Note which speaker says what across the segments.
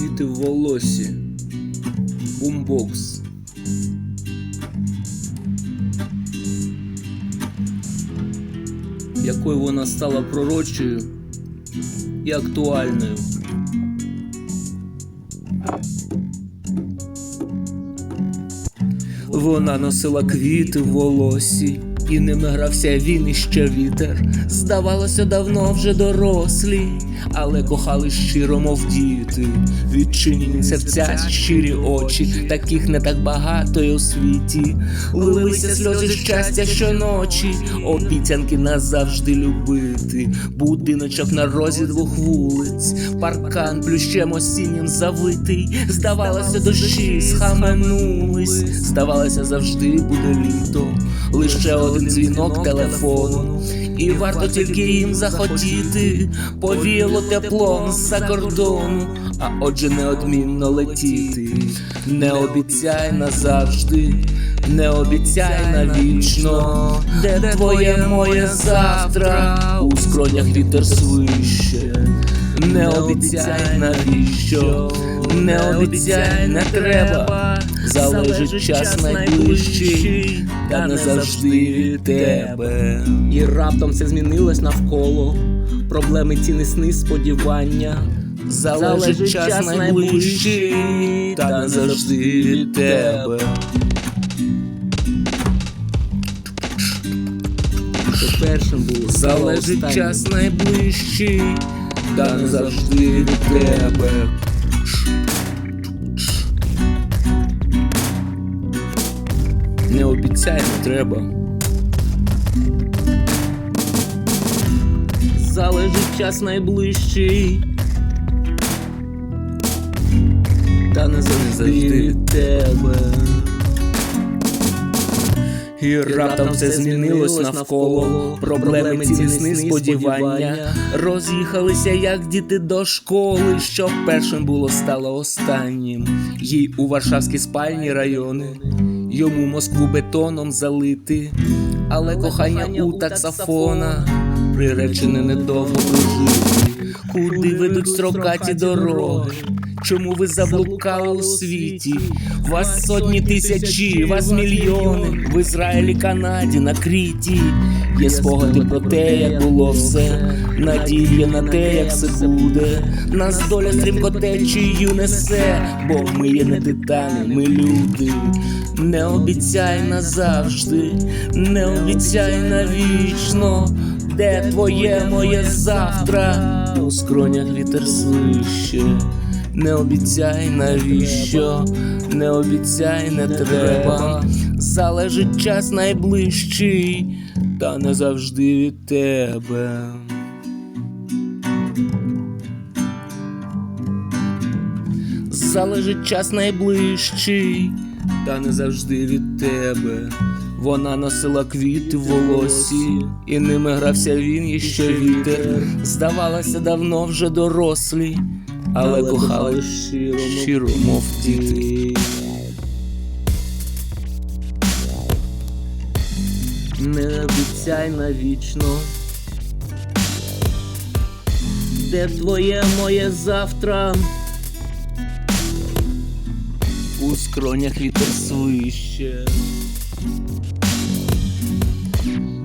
Speaker 1: Литы в волосе, бумбокс. Якою вона стала пророчою і актуальною. Вона носила квіти в волосі, і ними грався він і ще вітер. Здавалося, давно вже дорослі, але кохали щиро, мов діти. Відчинені серця, щирі очі, таких не так багато й у світі. Лилися сльози щастя щоночі, обіцянки назавжди любити. Будиночок на розі двох вулиць, паркан плющем осіннім завитий. Здавалося, дощі схаменулись, здавалося, завжди буде літо. Лише один дзвінок телефону, і варто тільки їм захотіти, повіяло теплом з-за кордону, а отже неодмінно летіти. Не обіцяй назавжди, не обіцяй навічно, де твоє моє завтра, у скронях вітер свище. Не обіцяй навіщо, не обіцяй, не треба, залежить час найближчий, та не завжди від тебе. І раптом все змінилось навколо, проблеми ціни сни сподівання. Залежить час найближчий, та не завжди від тебе.
Speaker 2: Першим було
Speaker 1: Залежить час найближчий, та не завжди від тебе. Не обіцяй, не треба. Залежить час найближчий. Та не завжди від тебе. І раптом все змінилось навколо. Проблеми ці сни сподівання роз'їхалися, як діти до школи. Що першим було, стало останнім. Їй у варшавські спальні райони, йому Москву бетоном залити, але кохання у таксофона приречене недовго прожити. Куди ведуть строкаті дороги? Чому ви заблукали у світі? Вас сотні тисячі, вас мільйони в Ізраїлі, Канаді, на Кріті. Є спогади про те, як було все, надія на те, як все буде. Нас доля стрімко течією несе, бо ми є не титани, ми люди. Не обіцяй назавжди, не обіцяй навічно, де твоє моє завтра, у скронях вітер свище. Не обіцяй навіщо, не обіцяй, не треба. Залежить час найближчий, та не завжди від тебе. Залежить час найближчий, та не завжди від тебе. Вона носила квіти в волосі, і ними грався він і ще вітер. Здавалося, давно вже дорослі, але кохали щиро, мов діти. Не обіцяй навічно. Де твоє моє завтра? У скронях вітер свище.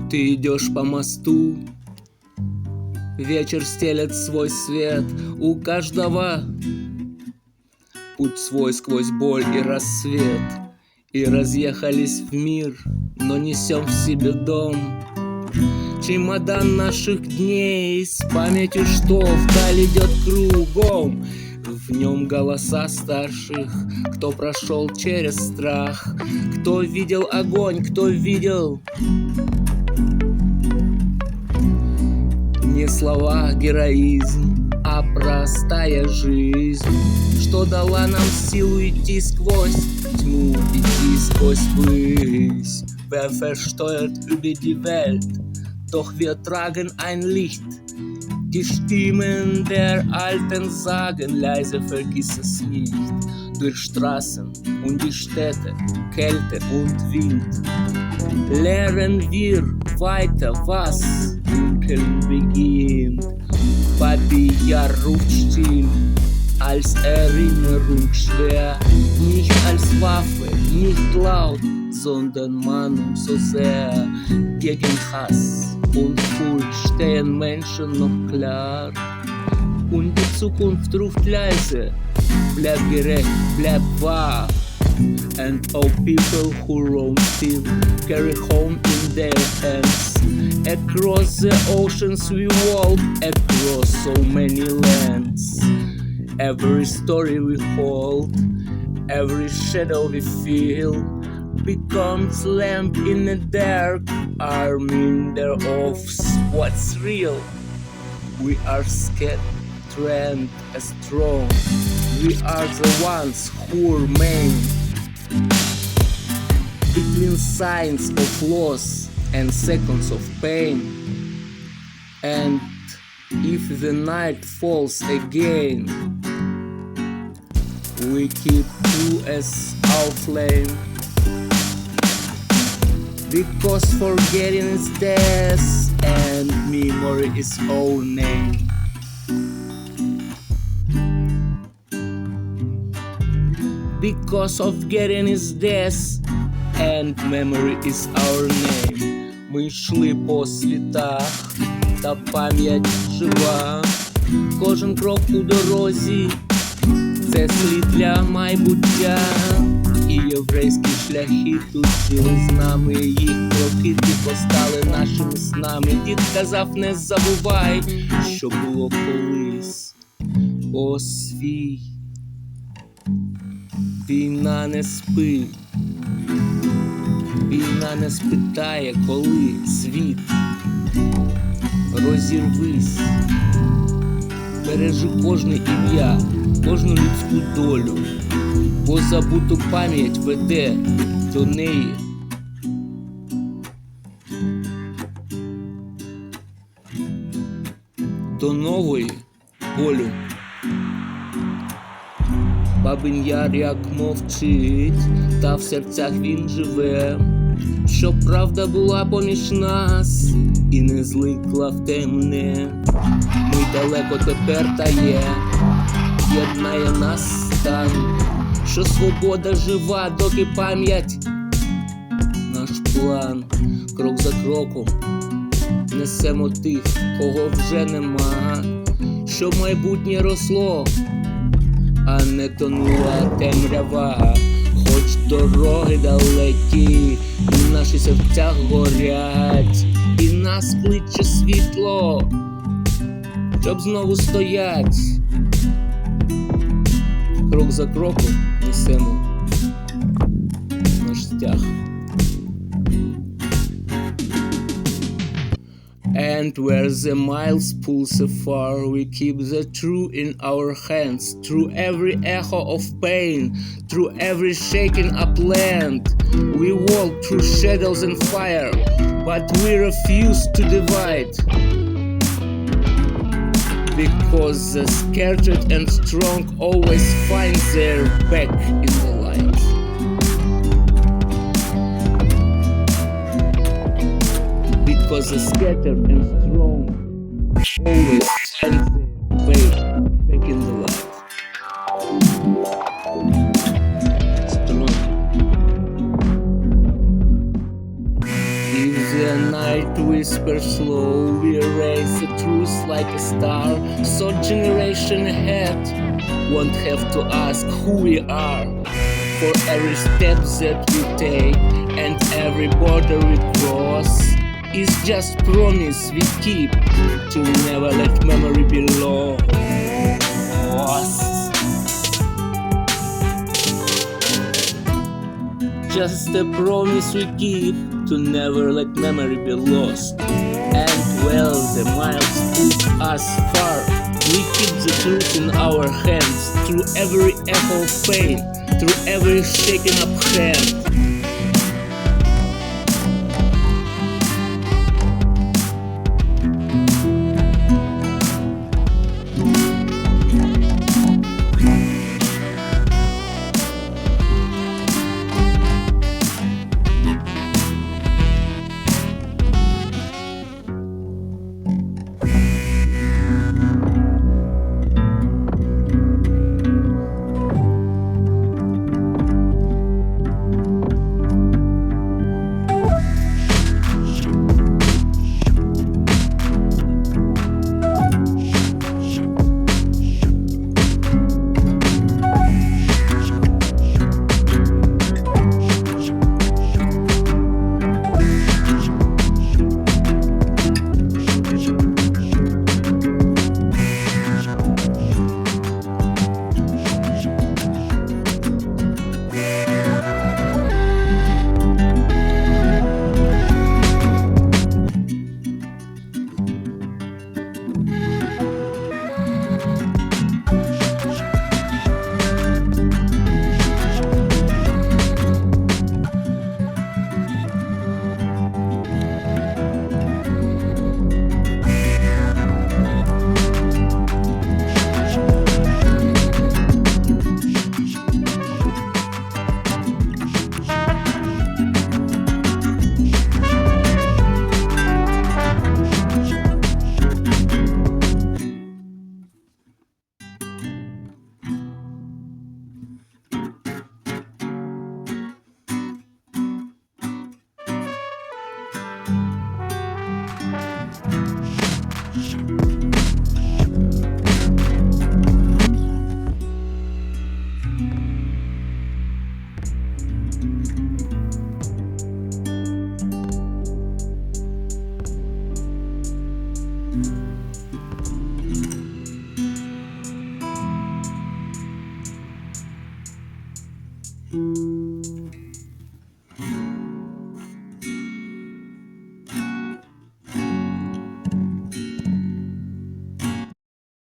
Speaker 1: Ты идешь по мосту, вечер стелет свой свет, у каждого путь свой сквозь боль и рассвет. И разъехались в мир, но несем в себе дом. Чемодан наших дней с памятью, что вдаль идет кругом. В нем голоса старших, кто прошел через страх, кто видел огонь, кто видел не слова героизм, а простая жизнь, что дала нам силу идти сквозь тьму, идти сквозь высь. Wer versteuert über die Welt? doch wir tragen ein Licht. Die Stimmen der Alten sagen, leise vergiss es nicht. Durch Straßen und die Städte, Kälte und Wind. Lehren wir weiter, was dunkel beginnt. Babi Jahr ruft still, als Erinnerung schwer. Nicht als Waffe, nicht laut, sondern Mahnung so sehr. Gegen Hass und Furcht stehen Menschen noch klar. Und die Zukunft ruft leise, bleib gerecht, bleib wahr. And all people who roam still carry home in their hands. Across the oceans we walk, across so many lands. Every story we hold, every shadow we feel, becomes lamp in the dark, arming their offs. What's real? We are scared, trend, and strong. We are the ones who remain between signs of loss and seconds of pain. And if the night falls again, we keep true as our flame. Because forgetting is death and memory is our name. Because of getting is death and memory is our name. Ми йшли по світах, та пам'ять жива. Кожен крок у дорозі це слід для майбуття. І єврейські шляхи тут жили з нами. Їх кроки тихо стали нашими снами. Дід казав, не забувай, що було колись. О свій. Війна не спить. Війна не спитає, коли світ розірвись. Бережи кожне ім'я, кожну людську долю, бо забуту пам'ять веде до неї. До нової болю. Бабин яр як мовчить, та в серцях він живе, щоб правда була поміж нас і не зликла в темне. Ми далеко тепер та є, єднає нас стан, що свобода жива, доки пам'ять. Наш план, крок за кроком несемо тих, кого вже нема, щоб майбутнє росло а не тонула темрява, дороги далекі, і наші серця горять, і нас кличе світло, щоб знову стоять. Крок за кроком несемо наш стяг. And where the miles pull so far, we keep the true in our hands. Through every echo of pain, through every shaken upland, we walk through shadows and fire, but we refuse to divide. Because the scattered and strong always find their back in the light. because the scattered and strong always way back in the light. Strong. If the night whispers slow, we raise the truth like a star, so generation ahead won't have to ask who we are. For every step that we take and every border we cross is just promise we keep to never let memory be lost. Just a promise we keep to never let memory be lost. And well, the miles push us far. We keep the truth in our hands through every of pain, through every shaken up hand.